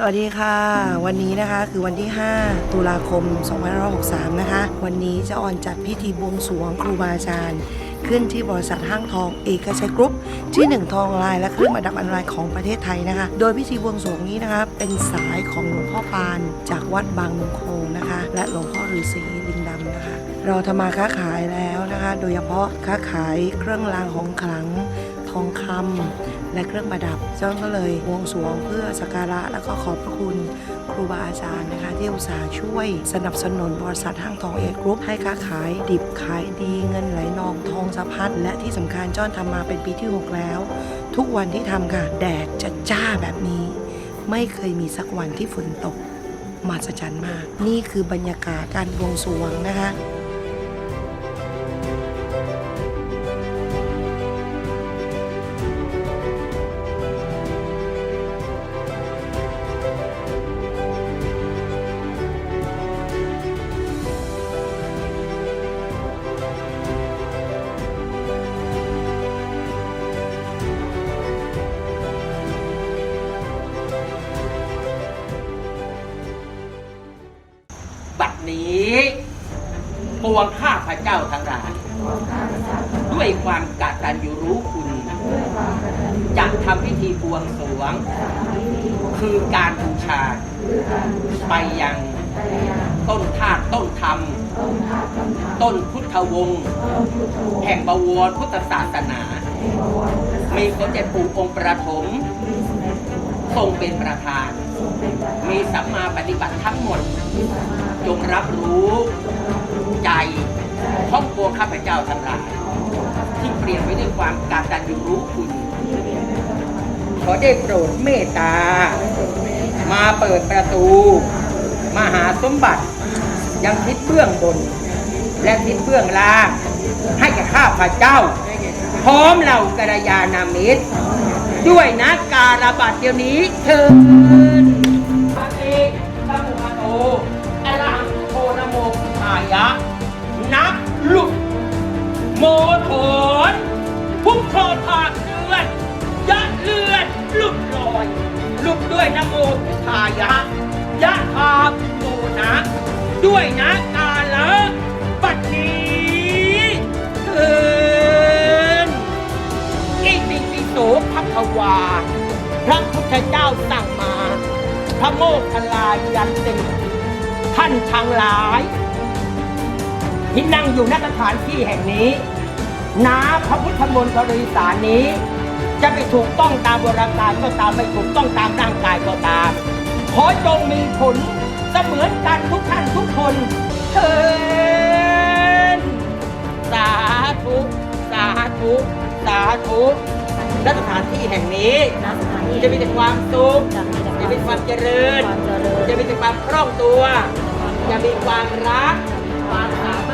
สวัสดีค่ะ วันนี้นะคะคือวันที่ 5 ตุลาคม 2563 นะคะ วันนี้จะออนจัดพิธีบวงสรวงครูบาอาจารย์ ขึ้นที่บริษัทห้างทองเอกชัยกรุ๊ปที่หนึ่งทองลายและเครื่องประดับอันลายของประเทศไทยนะคะ โดยพิธีบวงสรวงนี้นะคะ เป็นสายของหลวงพ่อปาน จากวัดบางนงโคงนะคะ และหลวงพ่อฤาษีลิงดำนะคะ เราทำมาค้าขายแล้วนะคะ โดยเฉพาะค้าขายเครื่องรางของขลัง องคำและเครื่องประดับเจ้าก็เลยบวงสรวงเพื่อสักการะแล้วก็ขอบพระคุณครูบาอาจารย์นะคะ ที่อุตส่าห์ช่วยสนับสนุนบริษัทห้างทองเอกรุ๊ปให้ค้าขายดิบขายดีเงินไหลนองทองสะพัดและที่สำคัญจ้อนทำมาเป็นปีที่ 6 แล้ว ทุกวันที่ทำค่ะ แดดจะจ้าแบบนี้ ไม่เคยมีสักวันที่ฝนตกมหัศจรรย์มาก นี่คือบรรยากาศการบวงสรวงนะคะ บัดนี้ปวงข้าพระเจ้าทั้งหลายด้วยความกตัญญูรู้คุณจะทำพิธีบวงสรวง คือการบูชา ไปยังต้นธาตุต้นธรรม ต้นพุทธวงศ์แห่งบวรพุทธศาสนา มีสมเด็จปู่องค์ประถม ทรงเป็นประธาน มีสัมมาปฏิบัติทั้งหมด จงรับรู้ใจของปวข้าพเจ้าทั้งหลาย ที่เปลี่ยนไปด้วยความกาตัญญูรู้คุณ ขอได้โปรดเมตตา มาเปิดประตู มหาสมบัติ ยังทิศเบื้องบน และทิศเบื้องล่าง ให้แก่ข้าพเจ้า พร้อมเหล่ากัลยาณมิตร ด้วยนะการบัดเดี๋ยวนี้เถิด ด้วยนะโมพุทธายะยะธาพุโธนะ ด้วยนะกาละบัดนี้เถินอิติปิโสภควา พระพุทธเจ้าสั่งมา พระโมคคัลลายันติท่านทั้งหลาย ที่นั่งอยู่ณสถานที่แห่งนี้ นาพระพุทธมนตรีสารนี้ จะไปถูกต้องตามโบราณการก็ตามไม่ถูกต้องตามร่างกายก็ตาม ขอจงมีผลเสมือนกันทุกท่านทุกคนเถินสาธุสาธุสาธุณสถานที่แห่งนี้ณสถานที่จะมีแต่ความสุขจะมีแต่จะมีความเจริญ ความเจริญจะมีแต่ความคล่องตัว จะมีความรักความสาม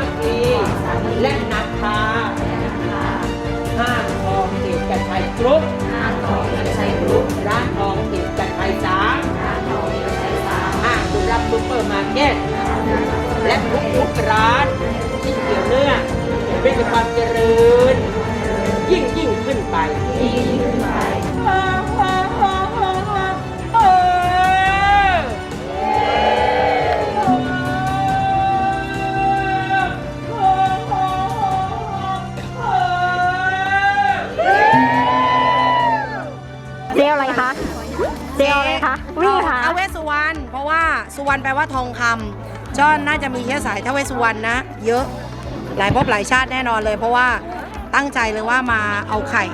ัคคีแปอร์มาร์เก็ตและทุกทุกๆร้านที่เกี่ยวเนื่องเป็นความเจริญ ยิ่งยิ่งขึ้นไป เซลลอะไรคะวิ่งหาท้าวเวสสุวรรณเพราะว่าสุวรรณแปลว่าทองคำจ้อนน่าจะมีเชื้อสายท้าวเวสสุวรรณนะ เยอะหลายภพหลายชาติแน่นอนเลย เพราะว่าตั้งใจเลยว่ามาเอาไข่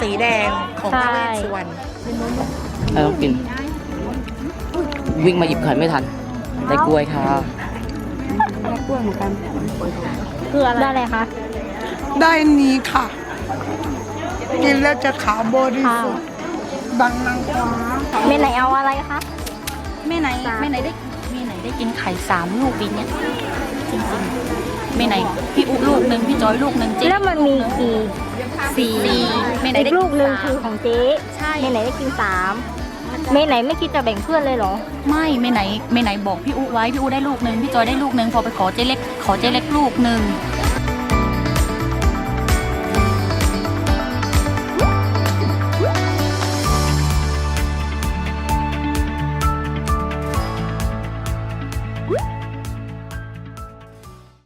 สีแดงของท้าวเวสสุวรรณเราต้องกิน วิ่งมาหยิบไข่ไม่ทัน ได้กล้วยค่ะ คืออะไรได้อะไรคะได้นี้ค่ะ กินแล้วจะขาวบริสุทธิ์ ดังนางฟ้าเมนไหนเอาอะไรคะแม่ไหนแม่ไหนได้แม่ไหนได้กินไข่สามลูกปีเนี้ยจริงๆแม่ไหนพี่อุลูกหนึ่งพี่จอยลูกหนึ่งเจ๊แล้วมันมีกี่สี่แม่ไหนอีได้กลูกหนึ่งสามคือของเจ๊ใช่เมนไหนได้กินสามเมนไหนไม่คิดจะแบ่งเพื่อนเลยเหรอ ไม่แม่ไหนแม่ไหนบอกพี่อุไว้พี่อุได้ลูกหนึ่งพี่จอยได้ลูกหนึ่งพอไปขอเจ๊เล็กขอเจ๊เล็กลูกหนึ่ง